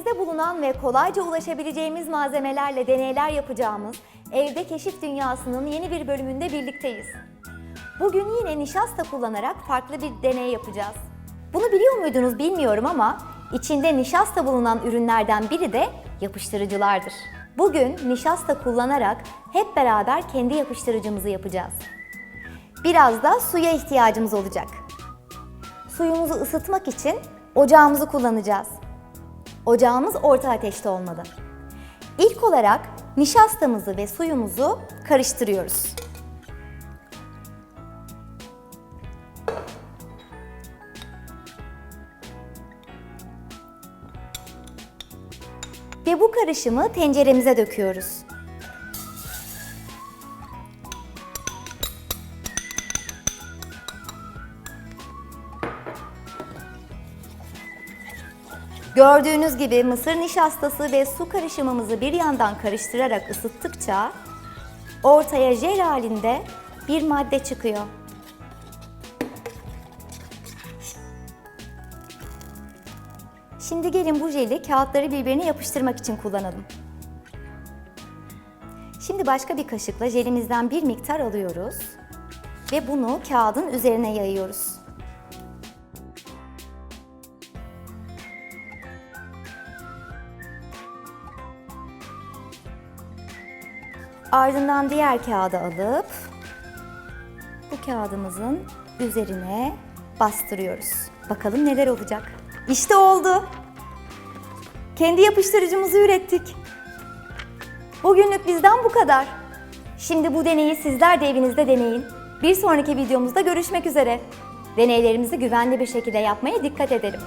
Evimizde bulunan ve kolayca ulaşabileceğimiz malzemelerle deneyler yapacağımız Evde Keşif Dünyası'nın yeni bir bölümünde birlikteyiz. Bugün yine nişasta kullanarak farklı bir deney yapacağız. Bunu biliyor muydunuz bilmiyorum ama içinde nişasta bulunan ürünlerden biri de yapıştırıcılardır. Bugün nişasta kullanarak hep beraber kendi yapıştırıcımızı yapacağız. Biraz da suya ihtiyacımız olacak. Suyumuzu ısıtmak için ocağımızı kullanacağız. Ocağımız orta ateşte olmalı. İlk olarak nişastamızı ve suyumuzu karıştırıyoruz. Ve bu karışımı tenceremize döküyoruz. Gördüğünüz gibi mısır nişastası ve su karışımımızı bir yandan karıştırarak ısıttıkça ortaya jel halinde bir madde çıkıyor. Şimdi gelin bu jeli kağıtları birbirine yapıştırmak için kullanalım. Şimdi başka bir kaşıkla jelimizden bir miktar alıyoruz ve bunu kağıdın üzerine yayıyoruz. Ardından diğer kağıdı alıp bu kağıdımızın üzerine bastırıyoruz. Bakalım neler olacak. İşte oldu. Kendi yapıştırıcımızı ürettik. Bugünlük bizden bu kadar. Şimdi bu deneyi sizler de evinizde deneyin. Bir sonraki videomuzda görüşmek üzere. Deneylerimizi güvenli bir şekilde yapmaya dikkat edelim.